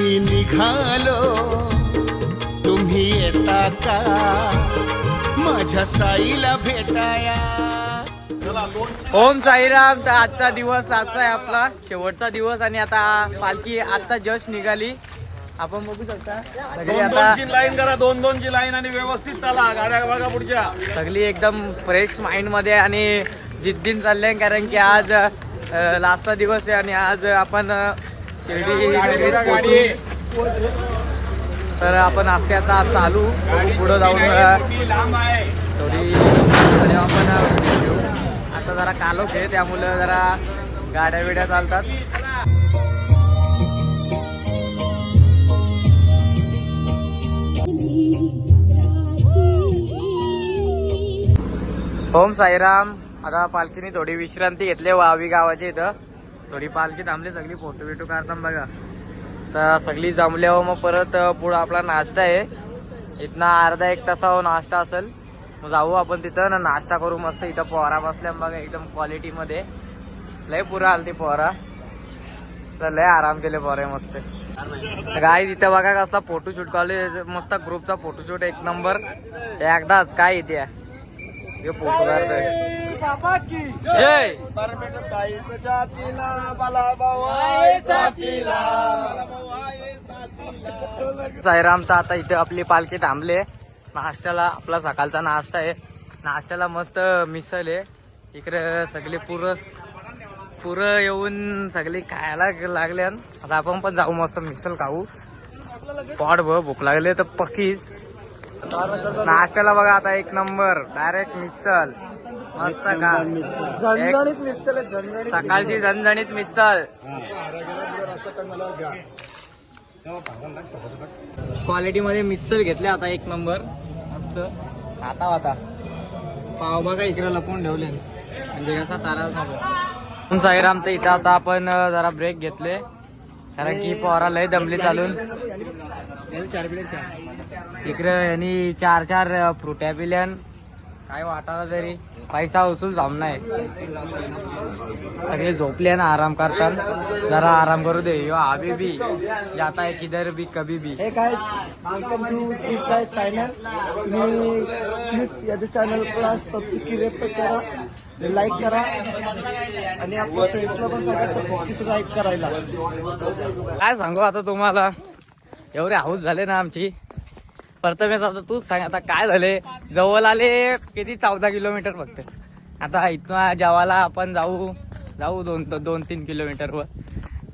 मी निघालो. तुम्ही येता का? माझ्या साईला भेटाया. ओम साईराम तर आजचा दिवस आजचा आहे आपला शेवटचा दिवस आणि आता पालखी आता जस्ट निघाली. आपण बघू शकता. सगळी दोन आता लाईन करा दोन दोनची लाईन आणि व्यवस्थित चाला गाड्या बघा पुढच्या. सगळी एकदम फ्रेश माइंडमध्ये आणि जिद्दीन चालले कारण की आज लास्टचा दिवस आहे आणि आज आपण सगळीच. तर आपण असते आता चालू. पुढं जाऊन थोडी आपण. आता जरा कालोख आहे त्यामुळं जरा गाड्या बिड्या चालतात. ओम साईराम. आता पालखीने थोडी विश्रांती घेतली वावी गावाची इथं. थोडी पालखी थांबली सगळी फोटो बिटो काढता बघा. तर सगळी जमल्यावर मग परत पुढं आपला नाश्ता आहे. इथनं अर्धा एक तासावर नाश्ता असेल. मग जाऊ आपण तिथं ना नाश्ता करू मस्त. इथं पोहरा बसल्या बघा एकदम क्वालिटी मध्ये. लय पुरा आलती पोहरा. तर लय आराम केले पोहरे मस्त. गाय तिथं बघा कसला फोटोशूट कॉलेज मस्त ग्रुपचा फोटोशूट एक नंबर एकदाच काय इथे फोटो काढतोय. जय. परमेट साईच्या तिला मला भाऊ आहे साथीला. मला भाऊ आहे साथीला. साईराम तर आता इथे आपली पालखी थांबले नाश्त्याला आपला सकाळचा नाश्ता आहे. नाश्त्याला मस्त मिसळ आहे. इकडे सगळे पुरं पुरं येऊन सगळे खायला लागले आता आपण पण जाऊ मस्त मिसळ खाऊ. पॉट भ भूक लागले तर पक्कीच. नाश्त्याला बघा आता एक नंबर. डायरेक्ट मिसळ. मस्त का? झणझणीत मिसळ. आहे, झणझणीत सकाळची झणझणीत मिसळ. क्वालिटी मध्ये मिक्सर घेतले आता एक नंबर. मस्त. आता आता. पाव बघा इकडे लपवून ठेवले. म्हणजे कसा तारा साईराम तर इथं आता आपण अं, जरा ब्रेक घेतले. कारण की पोरा लय दमली चालून. इकडे यांनी चार चार फ्रुट्या पिल्यान. काय वाटायला तरी? पैसा वसूल नाही. सगळे झोपले ना आराम करतात जरा आराम करू दे. यो अभी भी जाता है किधर भी कभी भी हे काय वेलकम टू दिस गाय चॅनल तुम्ही प्लीज याच्या चॅनलला सबस्क्राईब करा लाईक करा. आणि आपल्या फ्रेंड्सला पण सांगा सबस्क्राईब करायला. काय सांगू आता तुम्हाला? एवढे हाऊस झाले ना आमची. प्रथमेश आता तूच सांग आता काय झाले? जवळ आले किती? चौदा किलोमीटर फक्त. आता इथनं जेवायला आपण जाऊ जाऊ दोन दोन तीन किलोमीटरवर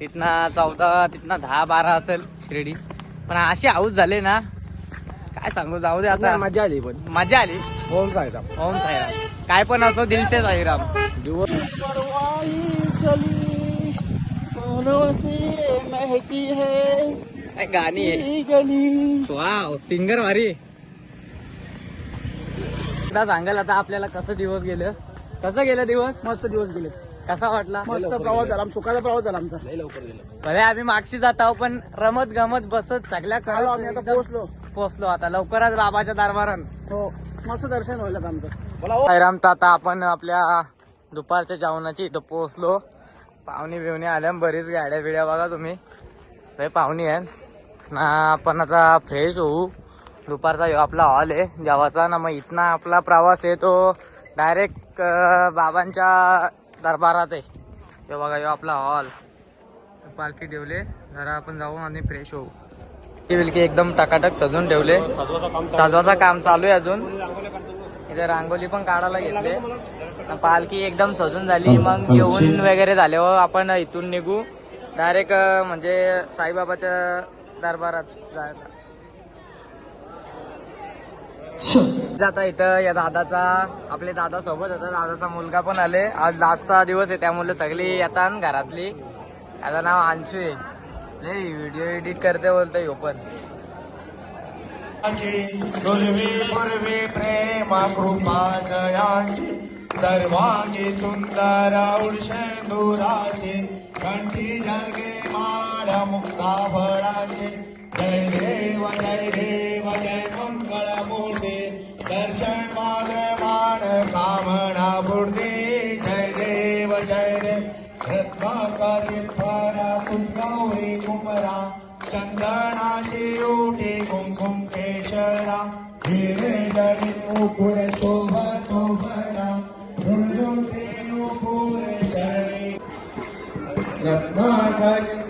तिथनं चौदा तिथनं दहा बारा असेल शिर्डी. पण असे हाऊस झाले ना काय सांगू जाऊ दे आता. मजा आली पण. मजा आली. ओम साईराम. ओम साईराम. काय पण असो दिलसे साईराम. काय गाणी आहे. वाव सिंगर भारी. एकदा सांगाल आता आपल्याला कसं दिवस गेलं? कसं गेलं दिवस? मस्त दिवस गेले. कसा वाटला? मस्त प्रवास झाला सुखाचा प्रवास झाला आमचा. भले आम्ही मागशी जात आहोत पण रमत गमत बसत सगळ्या आलो आम्ही आता करत पोहोचलो. पोहोचलो आता. लवकरच बाबाच्या दरबारात. हो मस्त दर्शन व्हायला आमचं. साईराम तर आता आपण आपल्या दुपारच्या जेवणाची इथं पोहोचलो. पाहुणे बिवणे आल्या बरीच गाड्या बिड्या बघा तुम्ही. लय पाहुणे आहेत. ना आपण आता फ्रेश होऊ. दुपारचा आपला हॉल आहे जेव्हाचा ना मग इथनं आपला प्रवास आहे तो डायरेक्ट बाबांच्या दरबारात आहे. ह्यो बघा यो आपला हॉल पालखी ठेवले. जरा आपण जाऊ आणि फ्रेश होऊ. ती बिलकी एकदम टकाटक सजून ठेवले. सजवाचं काम चालू आहे अजून. इथे रांगोली पण काढायला घेतले. पालखी एकदम सजून झाली. मग जेवण वगैरे झाल्यावर आपण इथून निघू. डायरेक्ट म्हणजे साईबाबाच्या दरबारात जायला. आता इथं या दादाचा आपले दादा सोबत होता दादाचा मुलगा पण आले. आज लास्टचा दिवस आहे त्यामुळे सगळी येतात घरातली. त्याचं नाव अंशू आहे. लय व्हिडिओ एडिट करते बोलतो ह्यो पण. पूर्वी पूर्वी प्रेम कृपा जयाची. सर्वांगी सुंदर उर्षदुराचे कंठी जगे माळ मुक्ता फळाचे. जय देव जय देव जय मंगळ मूर्ती दर्शन back.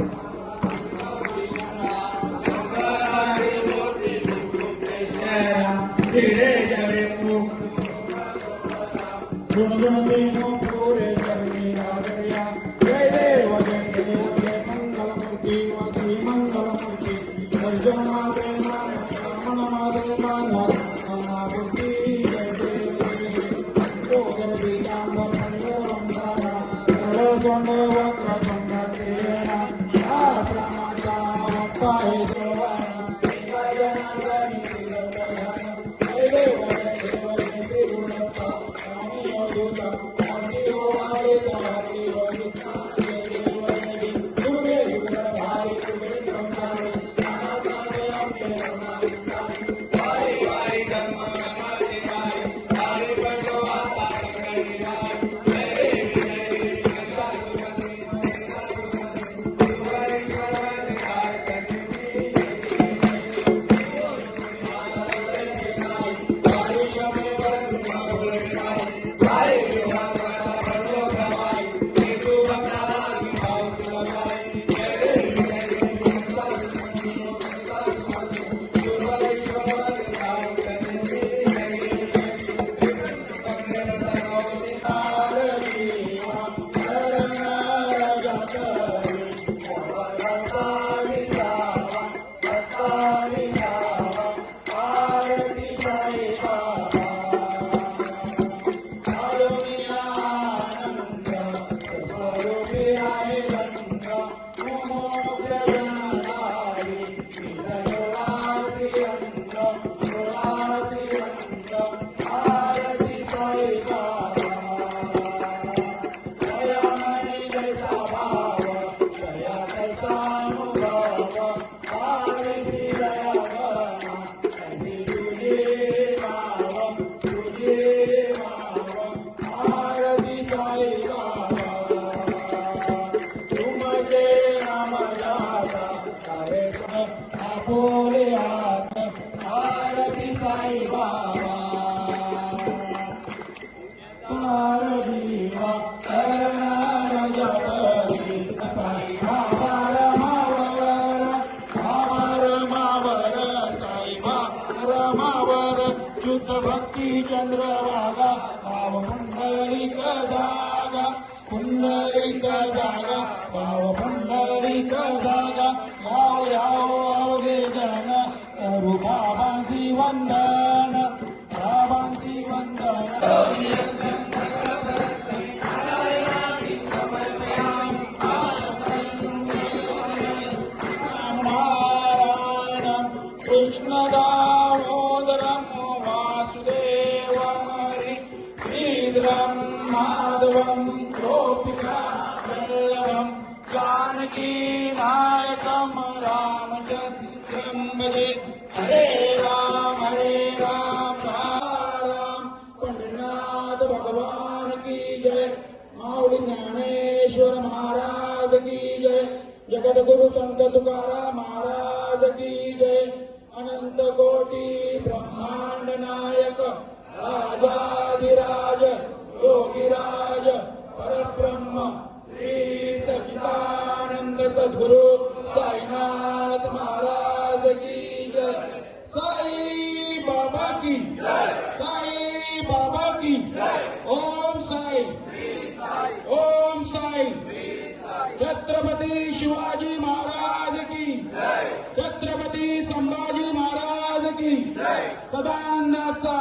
Thank you. வந்தான ராவந்தி வந்தான மாதவம் கோபிகா வல்லவம் ஜானகி நாயகம் ராமச்சந்திரம் ஹரே जगद्गुरु संत तुकाराम महाराज की जय। अनंत कोटी ब्रह्मांड नायक राजाधिराज योगिराज परब्रह्म श्री सच्चिदानंद सद्गुरु साईनाथ सदानंदाचा.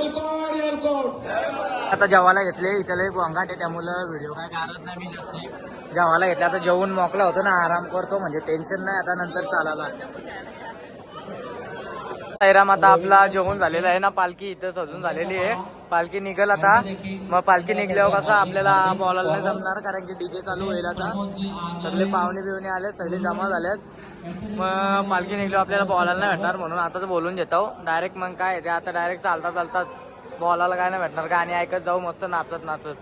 एलकोट एलकोट आता जेवायला घेतले इथले गोंगाट आहे त्यामुळं व्हिडिओ काय काढत नाही मी जास्ती. जेवायला घेतलं आता जेवून मोकला होतो ना आराम करतो म्हणजे टेन्शन नाही आता नंतर चालायला. साईराम आता आपला जेवण झालेला आहे ना पालखी इथं सजून झालेली आहे. पालखी निघल आता. मग पालखी निघल्यावर कसं आपल्याला बोलायला नाही जमणार? कारण की डीजे चालू होईल आता. सगळे पाहुणे बिवणे आलेत सगळे जमा झालेत. मग पालखी निघल्यावर आपल्याला बोलायला नाही भेटणार म्हणून. आताच बोलून घेतो डायरेक्ट मग काय ते आता डायरेक्ट चालता चालताच बोलायला काय नाही भेटणार. गाणी ऐकत जाऊ मस्त नाचत नाचत.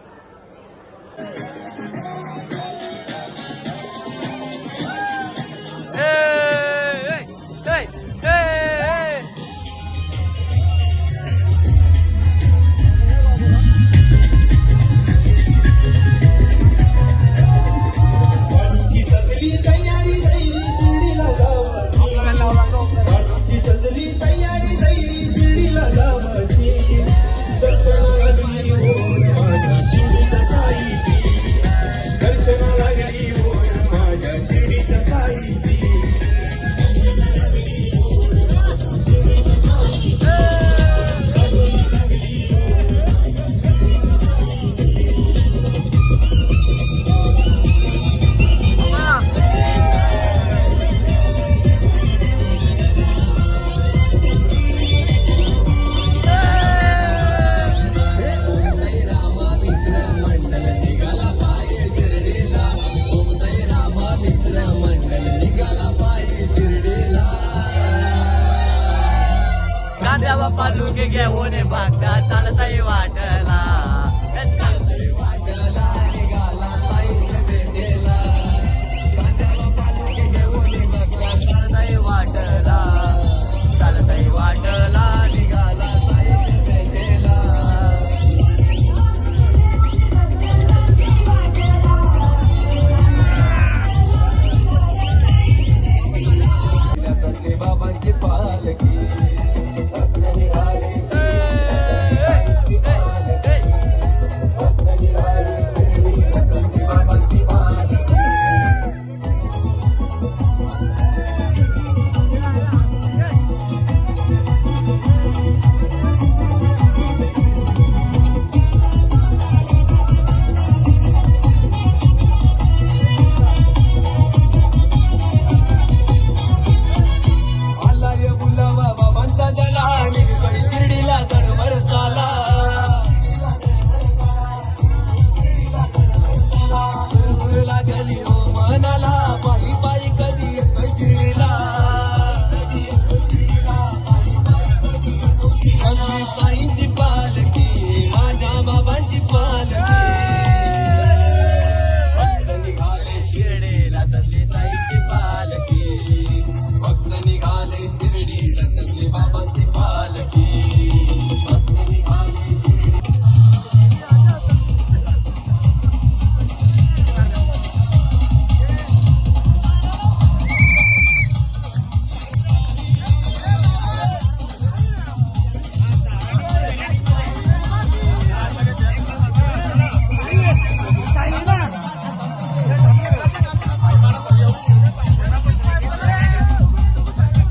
पालुके घेऊन बघता चालताय वाटला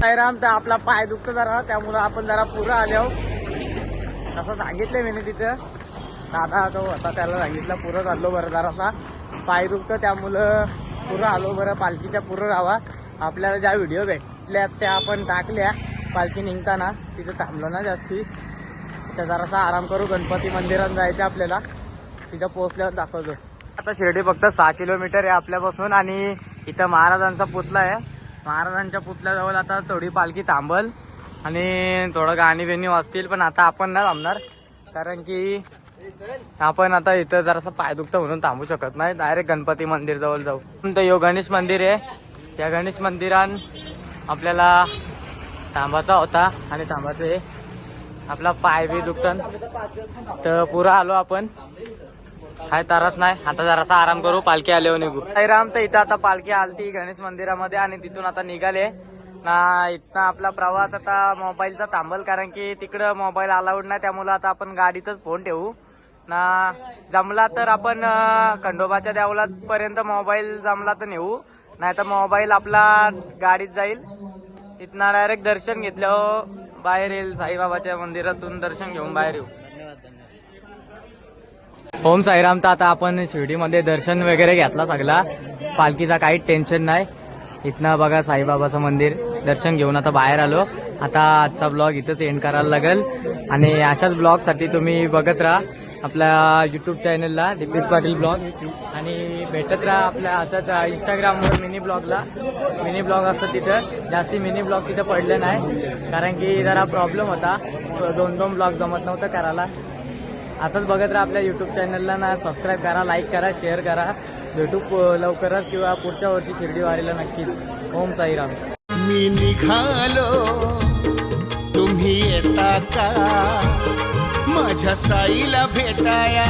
साईराम तर आपला पाय दुखतो जरा त्यामुळं आपण जरा पुरं आलो तसं सांगितलं मी तिथं. दादा तो होता त्याला सांगितलं पुरं चाललो बरं जरासा. पाय दुखतं त्यामुळं पुरं आलो बरं पालखीच्या पुरं राहावा आपल्याला ज्या व्हिडिओ भेटल्या त्या आपण टाकल्या. पालखी निघताना तिथं थांबलो ना जास्ती. तर जरासा आराम करू गणपती मंदिरात जायचं आपल्याला. तिथं पोहोचल्यावर दाखवतो. आता शिर्डी फक्त सहा किलोमीटर आहे आपल्यापासून आणि इथं महाराजांचा पुतळा आहे. महाराजांच्या पुतल्याजवळ आता थोडी पालखी थांबल आणि थोडं गाणी बिणी वाजतील पण आता आपण ना थांबणार. कारण की आपण आता इथं जरासं पाय दुखतं म्हणून थांबू शकत नाही. डायरेक्ट गणपती मंदिर जवळ जाऊ. तर यो गणेश मंदिर आहे. त्या गणेश मंदिरात आपल्याला थांबायचा होता आणि थांबाचं आहे आपला पाय बी दुखतं. तर पुरा आलो आपण. काय तारच नाही आता जरासा आराम करू पालखी आल्यावर निघू. साईराम तर इथं आता पालखी आलती गणेश मंदिरामध्ये आणि तिथून आता निघाले. ना इथं आपला प्रवास आता मोबाईलचा थांबल कारण की तिकडं मोबाईल अलाउड नाही त्यामुळे आता आपण गाडीतच फोन ठेवू. ना जमला तर आपण खंडोबाच्या देवला पर्यंत मोबाईल जमला तर नेऊ. नाही तर मोबाईल आपला गाडीत जाईल. इथनं डायरेक्ट दर्शन घेतलं हो. बाहेर येईल साईबाबाच्या मंदिरातून दर्शन घेऊन बाहेर येऊ. ओम साईराम तर आता आपण शिर्डीमध्ये दर्शन वगैरे घेतला सगळा. पालखीचा काहीच टेन्शन नाही. इथनं बघा साईबाबाचं मंदिर. दर्शन घेऊन आता बाहेर आलो. आता आजचा ब्लॉग इथंच एंड करायला लागेल. आणि अशाच ब्लॉगसाठी तुम्ही बघत राहा. आपल्या युट्यूब चॅनलला दीपेश पाटील ब्लॉग आणि भेटत राहा आपल्या असंच इंस्टाग्रामवर मिनी ब्लॉगला मिनी ब्लॉग असतं तिथं. जास्ती मिनी ब्लॉग तिथं पडले नाही. कारण की जरा प्रॉब्लेम होता. दोन दोन ब्लॉग जमत नव्हतं करायला. असंच बघत राहा आपल्या युट्यूब चॅनलला ना. सबस्क्राईब करा लाईक करा शेअर करा. भेटू लवकरच किंवा पुढच्या वर्षी शिर्डी वारीला नक्कीच. ओम साईराम मी निघालो. तुम्ही येता का? माझ्या साईला भेटाया.